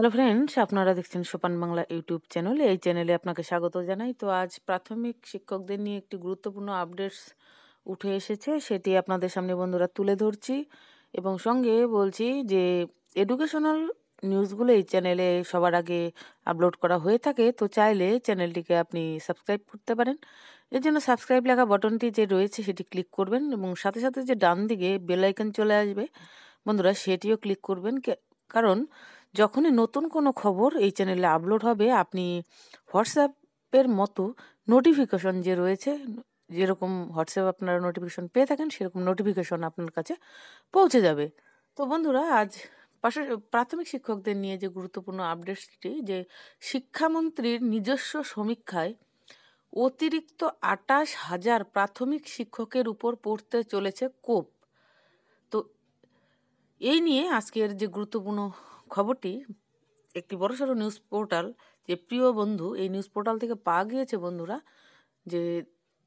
Hello friends আপনারা দেখছেন সোপান বাংলা ইউটিউব চ্যানেল এই চ্যানেলে আপনাকে স্বাগত জানাই। তো আজ প্রাথমিক শিক্ষকদের নিয়ে একটি গুরুত্বপূর্ণ আপডেটস উঠে এসেছে, সেটি আপনাদের সামনে বন্ধুরা তুলে ধরছি এবং সঙ্গে বলছি যে এডুকেশনাল নিউজগুলো এই চ্যানেলে সবার আগে আপলোড করা হয়ে থাকে, তো চাইলে চ্যানেলটিকে আপনি সাবস্ক্রাইব করতে পারেন। এর জন্য সাবস্ক্রাইব লেখা বটনটি যে রয়েছে, সেটি ক্লিক করবেন এবং সাথে সাথে যে ডান দিকে বেল আইকন চলে আসবে, বন্ধুরা সেটিও ক্লিক করবেন। কারণ যখনই নতুন কোনো খবর এই চ্যানেলে আপলোড হবে, আপনি হোয়াটসঅ্যাপের মতো নোটিফিকেশন যে রয়েছে, যেরকম হোয়াটসঅ্যাপ আপনারা নোটিফিকেশন পেয়ে থাকেন, সেরকম নোটিফিকেশন আপনার কাছে পৌঁছে যাবে। তো বন্ধুরা, আজ পাশে, প্রাথমিক শিক্ষকদের নিয়ে যে গুরুত্বপূর্ণ আপডেটসটি যে শিক্ষামন্ত্রীর নিজস্ব সমীক্ষায় অতিরিক্ত আটাশ হাজার প্রাথমিক শিক্ষকের উপর পড়তে চলেছে কোপ। তো এই নিয়ে আজকের যে গুরুত্বপূর্ণ খবরটি একটি বড়সড় নিউজ পোর্টাল যে প্রিয় বন্ধু, এই নিউজ পোর্টাল থেকে পাওয়া গিয়েছে বন্ধুরা যে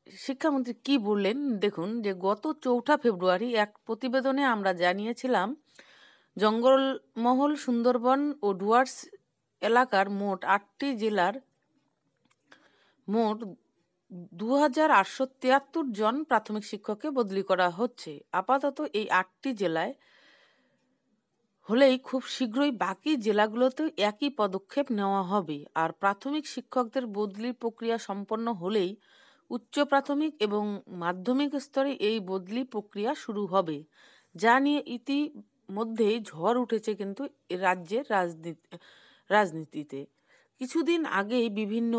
শিক্ষামন্ত্রী কি বললেন? দেখুন, যে গত চৌঠা ফেব্রুয়ারি এক প্রতিবেদনে আমরা জানিয়েছিলাম জঙ্গলমহল সুন্দরবন ও ডুয়ার্স এলাকার মোট আটটি জেলার মোট দু হাজার আটশো তিয়াত্তর জন প্রাথমিক শিক্ষককে বদলি করা হচ্ছে। আপাতত এই আটটি জেলায় হলেই খুব শীঘ্রই বাকি জেলাগুলোতেও একই পদক্ষেপ নেওয়া হবে। আর প্রাথমিক শিক্ষকদের বদলির প্রক্রিয়া সম্পন্ন হলেই উচ্চ প্রাথমিক এবং মাধ্যমিক স্তরে এই বদলি প্রক্রিয়া শুরু হবে, যা নিয়ে ইতিমধ্যেই ঝড় উঠেছে কিন্তু রাজ্যের রাজনীতি, রাজনীতিতে। কিছুদিন আগেই বিভিন্ন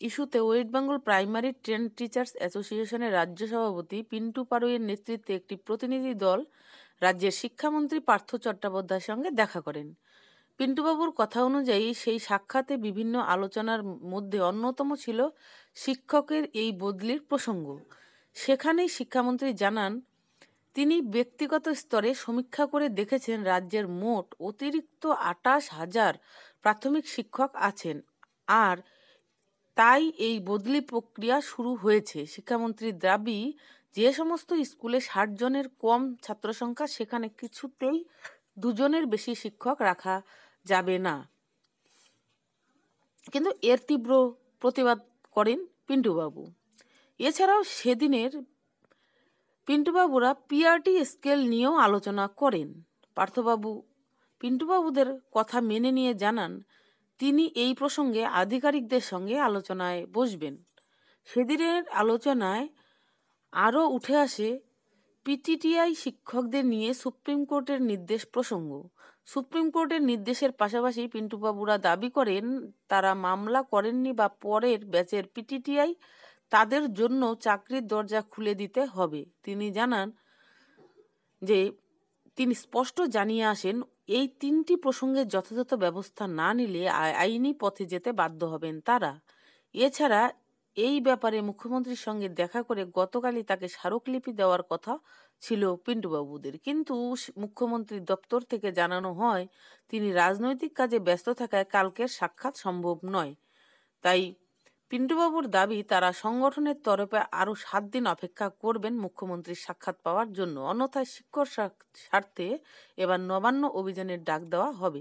ইস্যুতে west Bengal primary trained teachers অ্যাসোসিয়েশনের রাজ্য সভাপতি পিন্টু পারুইয়ের নেতৃত্বে একটি প্রতিনিধি দল রাজ্যের শিক্ষামন্ত্রী পার্থ চট্টোপাধ্যায়ের সঙ্গে দেখা করেন। পিন্টুবাবুর কথা অনুযায়ী সেই সাক্ষাতে বিভিন্ন আলোচনার মধ্যে অন্যতম ছিল শিক্ষকের এই বদলির প্রসঙ্গ। সেখানেই শিক্ষামন্ত্রী জানান, তিনি ব্যক্তিগত স্তরে সমীক্ষা করে দেখেছেন রাজ্যের মোট অতিরিক্ত আটাশ হাজার প্রাথমিক শিক্ষক আছেন আর তাই এই বদলি প্রক্রিয়া শুরু হয়েছে। শিক্ষামন্ত্রীর দাবি যে সমস্ত স্কুলে ষাট জনের কম ছাত্র সংখ্যা, সেখানে কিছুতেই দুজনের বেশি শিক্ষক রাখা যাবে না। কিন্তু এর তীব্র প্রতিবাদ করেন পিন্টুবাবু। এছাড়াও সেদিনের পিন্টুবাবুরা পিআরটি স্কেল নিয়েও আলোচনা করেন। পার্থবাবু পিন্টুবাবুদের কথা মেনে নিয়ে জানান, তিনি এই প্রসঙ্গে আধিকারিকদের সঙ্গে আলোচনায় বসবেন। সেদিনের আলোচনায় আরও উঠে আসে পিটিটিআই শিক্ষকদের নিয়ে সুপ্রিম কোর্টের নির্দেশ প্রসঙ্গ। সুপ্রিম কোর্টের নির্দেশের পাশাপাশি পিন্টুবাবুরা দাবি করেন, তারা মামলা করেননি বা পরের ব্যাচের পিটিটিআই তাদের জন্য চাকরির দরজা খুলে দিতে হবে। তিনি জানান যে, তিনি স্পষ্ট জানিয়ে আসেন, এই তিনটি প্রসঙ্গে যথাযথ ব্যবস্থা না নিলে আইনি পথে যেতে বাধ্য হবেন তারা। এছাড়া এই ব্যাপারে মুখ্যমন্ত্রীর সঙ্গে দেখা করে গতকালই তাকে স্মারকলিপি দেওয়ার কথা ছিল পিন্টুবাবুদের। কিন্তু মুখ্যমন্ত্রীর দপ্তর থেকে জানানো হয়, তিনি রাজনৈতিক কাজে ব্যস্ত থাকায় কালকের সাক্ষাৎ সম্ভব নয়। তাই পিন্টুবাবুর দাবি, তারা সংগঠনের তরফে আরও সাত দিন অপেক্ষা করবেন মুখ্যমন্ত্রীর সাক্ষাৎ পাওয়ার জন্য। অন্যথায় শিক্ষক স্বার্থে এবার নবান্ন অভিযানের ডাক দেওয়া হবে।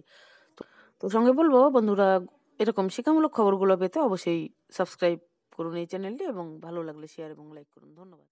তো সঙ্গে বলব, বন্ধুরা, এরকম শিক্ষামূলক খবরগুলো পেতে অবশ্যই সাবস্ক্রাইব করুন এই চ্যানেলটি এবং ভালো লাগলে শেয়ার এবং লাইক করুন। ধন্যবাদ।